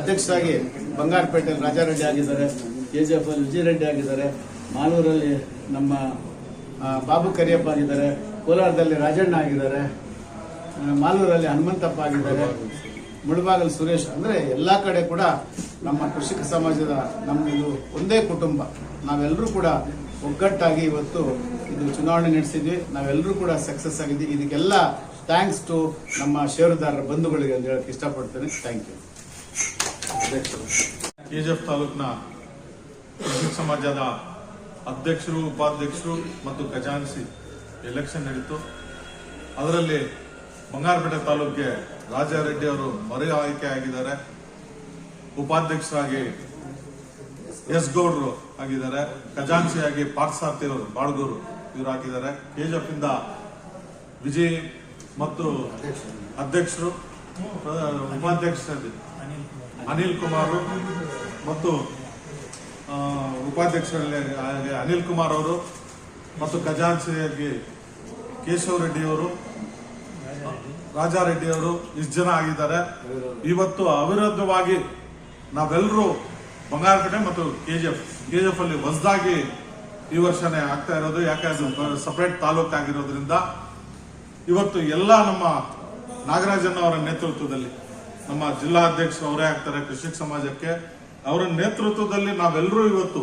ಅಧ್ಯಕ್ಷರಾಗಿ ಬಂಗಾರಪೇಟೆಯಲ್ಲಿ ರಾಜಾರೆಡ್ಡಿ ಆಗಿದ್ದಾರೆ K G F ಅಲ್ಲಿ ವಿಜಯರೆಡ್ಡಿ ಆಗಿದ್ದಾರೆ, ಮಾಲೂರಲ್ಲಿ ನಮ್ಮ ಬಾಬು ಕರಿಯಪ್ಪ ಆಗಿದ್ದಾರೆ, ಕೋಲಾರದಲ್ಲಿ ರಾಜಣ್ಣ ಆಗಿದ್ದಾರೆ ಮಾಲೂರಲ್ಲಿ ಹನುಮಂತಪ್ಪ ಆಗಿದ್ದಾರೆ, ಮುಳಬಾಗಲ್ ಸುರೇಶ್, ಅಂದರೆ ಎಲ್ಲ ಕಡೆ ಕೂಡ ನಮ್ಮ ಕೃಷಿಕ ಸಮಾಜದ ನಮ್ದು ಒಂದೇ ಕುಟುಂಬ. ನಾವೆಲ್ಲರೂ ಕೂಡ ಒಗ್ಗಟ್ಟಾಗಿ ಇವತ್ತು ಇದು ಚುನಾವಣೆ ನಡೆಸಿದ್ವಿ. ನಾವೆಲ್ಲರೂ ಕೂಡ ಸಕ್ಸಸ್ ಆಗಿದ್ವಿ ಇದಕ್ಕೆಲ್ಲ ಥ್ಯಾಂಕ್ಸ್ ಟು ನಮ್ಮ ಷೇರುದಾರರ ಬಂಧುಗಳಿಗೆ ಅಂತ ಹೇಳಕ್ಕೆ ಇಷ್ಟಪಡ್ತೇನೆ. ಥ್ಯಾಂಕ್ ಯು ಕೆಜಿಎಫ್ ತಾಲೂಕಿನ ಸಮಾಜದ ಅಧ್ಯಕ್ಷರು, ಉಪಾಧ್ಯಕ್ಷರು ಮತ್ತು ಖಜಾನ್ಸಿ ಎಲೆಕ್ಷನ್ ನಡೀತು. ಅದರಲ್ಲಿ ಬಂಗಾರಪೇಟೆ ತಾಲೂಕಿಗೆ ರಾಜಾರೆಡ್ಡಿ ಅವರು ಮರು ಆಯ್ಕೆ ಆಗಿದ್ದಾರೆ. ಉಪಾಧ್ಯಕ್ಷರಾಗಿ ಎಸ್ ಗೌಡ್ರು ಆಗಿದ್ದಾರೆ. ಖಜಾನ್ಸಿಯಾಗಿ ಪಾರ್ಥಸಾರ್ಥಿ ಅವರು ಬಾಳ್ಗೂರು ಇವರು ಆಗಿದ್ದಾರೆ ಕೆಜಿಎಫ್ ಇಂದ ವಿಜಯ್ ಮತ್ತು ಅಧ್ಯಕ್ಷರು ಉಪಾಧ್ಯಕ್ಷರಲ್ಲಿ ಅನಿಲ್ ಕುಮಾರ್. ಮತ್ತು ಉಪಾಧ್ಯಕ್ಷರಲ್ಲಿ ಅನಿಲ್ ಕುಮಾರ್ ಅವರು ಮತ್ತು ಖಜಾನ್ಸಿಯಾಗಿ ಕೇಶವ ರೆಡ್ಡಿ ಅವರು ರಾಜಾರೆಡ್ಡಿ ಅವರು ಇಷ್ಟು ಜನ ಆಗಿದ್ದಾರೆ. ಇವತ್ತು ಅವಿರೋಧವಾಗಿ ನಾವೆಲ್ಲರೂ ಬಂಗಾರಪೇಟೆ ಮತ್ತು K G F K G F ಅಲ್ಲಿ ಹೊಸದಾಗಿ ಈ ವರ್ಷನೇ ಆಗ್ತಾ ಇರೋದು. ಯಾಕೆ ಅದು ಸಪರೇಟ್ ತಾಲೂಕು ಆಗಿರೋದ್ರಿಂದ ಇವತ್ತು ಎಲ್ಲ ನಮ್ಮ ನಾಗರಾಜನ್ ಅವರ ನೇತೃತ್ವದಲ್ಲಿ ನಮ್ಮ ಜಿಲ್ಲಾಧ್ಯಕ್ಷರು ಅವರೇ ಆಗ್ತಾರೆ ಕೃಷಿಕ ಸಮಾಜಕ್ಕೆ. ಅವರ ನೇತೃತ್ವದಲ್ಲಿ ನಾವೆಲ್ಲರೂ ಇವತ್ತು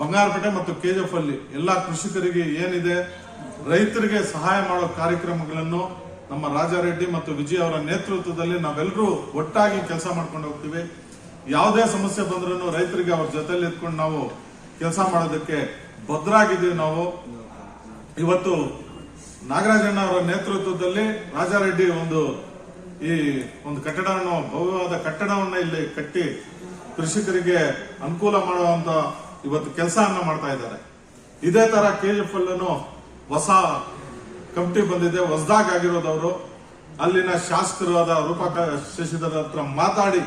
ಬಂಗಾರಪೇಟೆ ಮತ್ತು ಕೆಜಿಎಫ್ ಅಲ್ಲಿ ಎಲ್ಲ ಕೃಷಿಕರಿಗೆ ಏನಿದೆ, ರೈತರಿಗೆ ಸಹಾಯ ಮಾಡೋ ಕಾರ್ಯಕ್ರಮಗಳನ್ನು ನಮ್ಮ ರಾಜಾರೆಡ್ಡಿ ಮತ್ತು ವಿಜಯ್ ಅವರ ನೇತೃತ್ವದಲ್ಲಿ ನಾವೆಲ್ಲರೂ ಒಟ್ಟಾಗಿ ಕೆಲಸ ಮಾಡ್ಕೊಂಡು ಹೋಗ್ತೀವಿ. ಯಾವುದೇ ಸಮಸ್ಯೆ ಬಂದ್ರೂ ರೈತರಿಗೆ ಅವ್ರ ಜೊತೆಲಿ ಇದ್ಕೊಂಡು ನಾವು ಕೆಲಸ ಮಾಡೋದಕ್ಕೆ ಭದ್ರಾಗಿದ್ದೀವಿ ನಾವು. ಇವತ್ತು ನಾಗರಾಜಣ್ಣ ಅವರ ನೇತೃತ್ವದಲ್ಲಿ ರಾಜಾರೆಡ್ಡಿ ಒಂದು ಈ ಒಂದು ಕಟ್ಟಡವನ್ನು, ಭವ್ಯವಾದ ಕಟ್ಟಡವನ್ನ ಇಲ್ಲಿ ಕಟ್ಟಿ ಕೃಷಿಕರಿಗೆ ಅನುಕೂಲ ಮಾಡುವಂತ ಇವತ್ತು ಕೆಲಸವನ್ನ ಮಾಡ್ತಾ ಇದ್ದಾರೆ. ಇದೇ ತರ ಕೆಜಿಎಫ್ ಅಲ್ಲೂ ಹೊಸ ಕಮಿಟಿ ಬಂದಿದೆ. ಹೊಸದಾಗಿ ಆಗಿರೋದವರು ಅಲ್ಲಿನ ಶಾಸಕರಾದ ರೂಪಕ ಶಶಿಧರ್ ಹತ್ರ ಮಾತಾಡಿ,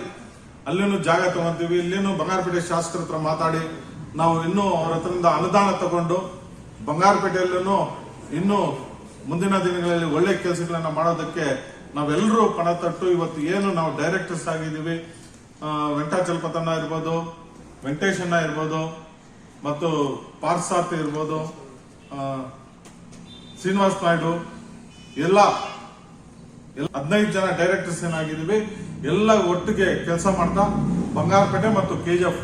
ಅಲ್ಲಿನೂ ಜಾಗ ತಗೊಂತೀವಿ, ಇಲ್ಲಿನೂ ಬಂಗಾರಪೇಟೆ ಶಾಸಕರ ಹತ್ರ ಮಾತಾಡಿ, ನಾವು ಇನ್ನೂ ಅವರ ಹತ್ರದಿಂದ ಅನುದಾನ ತಗೊಂಡು ಬಂಗಾರಪೇಟೆಯಲ್ಲೂ ಇನ್ನೂ ಮುಂದಿನ ದಿನಗಳಲ್ಲಿ ಒಳ್ಳೆ ಕೆಲಸಗಳನ್ನ ಮಾಡೋದಕ್ಕೆ ನಾವೆಲ್ಲರೂ ಪಣ ತಟ್ಟು, ಇವತ್ತು ಏನು ನಾವು ಡೈರೆಕ್ಟರ್ಸ್ ಆಗಿದ್ದೀವಿ ವೆಂಕಟಾಚಲಪತನ ಇರ್ಬೋದು ವೆಂಕಟೇಶಣ್ಣ ಇರ್ಬೋದು, ಮತ್ತು ಪಾರ್ಸಾರ್ಥಿ ಇರ್ಬೋದು ಶ್ರೀನಿವಾಸ್ ನಾಯ್ಡು, ಎಲ್ಲ, ಎಲ್ಲ- ಹದಿನೈದು ಜನ ಡೈರೆಕ್ಟರ್ಸ್ ಏನಾಗಿದ್ದೀವಿ, ಎಲ್ಲ ಒಟ್ಟಿಗೆ ಕೆಲಸ ಮಾಡ್ತಾ, ಬಂಗಾರಪೇಟೆ ಮತ್ತು ಕೆಜಿಎಫ್,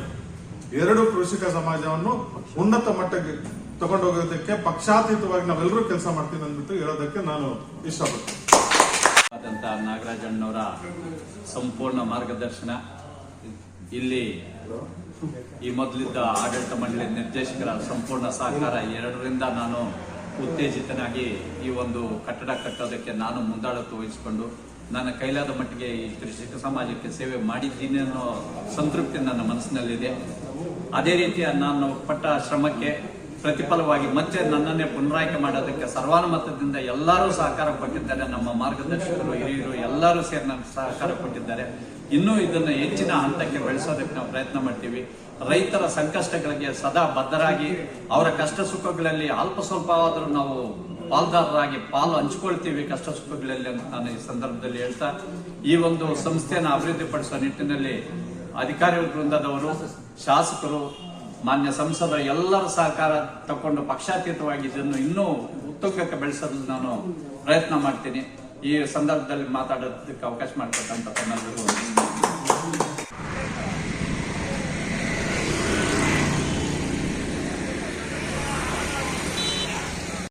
ಎರಡು ಕೃಷಿಕ ಸಮಾಜವನ್ನು ಉನ್ನತ ಮಟ್ಟಕ್ಕೆ ತಗೊಂಡೋಗೋದಕ್ಕೆ ಪಕ್ಷಾತೀತವಾಗಿ ನಾವೆಲ್ಲರೂ ಕೆಲಸ ಮಾಡ್ತೀನಿ ಅಂದ್ಬಿಟ್ಟು ಹೇಳೋದಕ್ಕೆ ನಾನು ಇಷ್ಟಪಡ್ತೀನಿ. ಆದಂತ ನಾಗರಾಜಣ್ಣವರ ಸಂಪೂರ್ಣ ಮಾರ್ಗದರ್ಶನ. ಇಲ್ಲಿ ಈ ಮೊದಲಿದ್ದ ಆಡಳಿತ ಮಂಡಳಿ ನಿರ್ದೇಶಕರ ಸಂಪೂರ್ಣ ಸಹಕಾರ. ಎರಡರಿಂದ ನಾನು ಉತ್ತೇಜಿತನಾಗಿ ಈ ಒಂದು ಕಟ್ಟಡ ಕಟ್ಟೋದಕ್ಕೆ ನಾನು ಮುಂದಾಳತ್ವ ವಹಿಸಿಕೊಂಡು ನನ್ನ ಕೈಲಾದ ಮಟ್ಟಿಗೆ ಈ ಕೃಷಿಕ ಸಮಾಜಕ್ಕೆ ಸೇವೆ ಮಾಡಿದ್ದೀನಿ ಅನ್ನೋ ಸಂತೃಪ್ತಿ ನನ್ನ ಮನಸ್ಸಿನಲ್ಲಿದೆ. ಅದೇ ರೀತಿಯ ನಾನು ಪಟ್ಟ ಶ್ರಮಕ್ಕೆ ಪ್ರತಿಫಲವಾಗಿ ಮತ್ತೆ ನನ್ನನ್ನೇ ಪುನರಾಯ್ಕೆ ಮಾಡೋದಕ್ಕೆ ಸರ್ವಾನುಮತದಿಂದ ಎಲ್ಲರೂ ಸಹಕಾರ ಕೊಟ್ಟಿದ್ದಾರೆ. ನಮ್ಮ ಮಾರ್ಗದರ್ಶಕರು, ಹಿರಿಯರು ಎಲ್ಲರೂ ಸೇರಿ ನಮ್ಗೆ ಸಹಕಾರ ಕೊಟ್ಟಿದ್ದಾರೆ. ಇನ್ನೂ ಇದನ್ನು ಹೆಚ್ಚಿನ ಹಂತಕ್ಕೆ ಬೆಳೆಸೋದಕ್ಕೆ ನಾವು ಪ್ರಯತ್ನ ಮಾಡ್ತೀವಿ. ರೈತರ ಸಂಕಷ್ಟಗಳಿಗೆ ಸದಾ ಬದ್ಧರಾಗಿ, ಅವರ ಕಷ್ಟ ಸುಖಗಳಲ್ಲಿ ಅಲ್ಪ ಸ್ವಲ್ಪ ಆದರೂ ನಾವು ಪಾಲ್ದಾರರಾಗಿ ಪಾಲು ಹಂಚ್ಕೊಳ್ತೀವಿ ಕಷ್ಟ ಸುಖಗಳಲ್ಲಿ ಅಂತ ನಾನು ಈ ಸಂದರ್ಭದಲ್ಲಿ ಹೇಳ್ತಾ, ಈ ಒಂದು ಸಂಸ್ಥೆಯನ್ನು ಅಭಿವೃದ್ಧಿಪಡಿಸುವ ನಿಟ್ಟಿನಲ್ಲಿ ಅಧಿಕಾರಿ ವೃಂದದವರು ಶಾಸಕರು ಮಾನ್ಯ ಸಂಸದ ಎಲ್ಲರ ಸಹಕಾರ ತಕೊಂಡು ಪಕ್ಷಾತೀತವಾಗಿ ಇದನ್ನು ಇನ್ನೂ ಉತ್ತುಂಗಕ್ಕೆ ಬೆಳೆಸಲು ನಾನು ಪ್ರಯತ್ನ ಮಾಡ್ತೀನಿ ಈ ಸಂದರ್ಭದಲ್ಲಿ ಮಾತಾಡೋದಕ್ಕೆ ಅವಕಾಶ ಮಾಡಿಕೊಟ್ಟಂತ ತಮ್ಮೆಲ್ಲರಿಗೂ.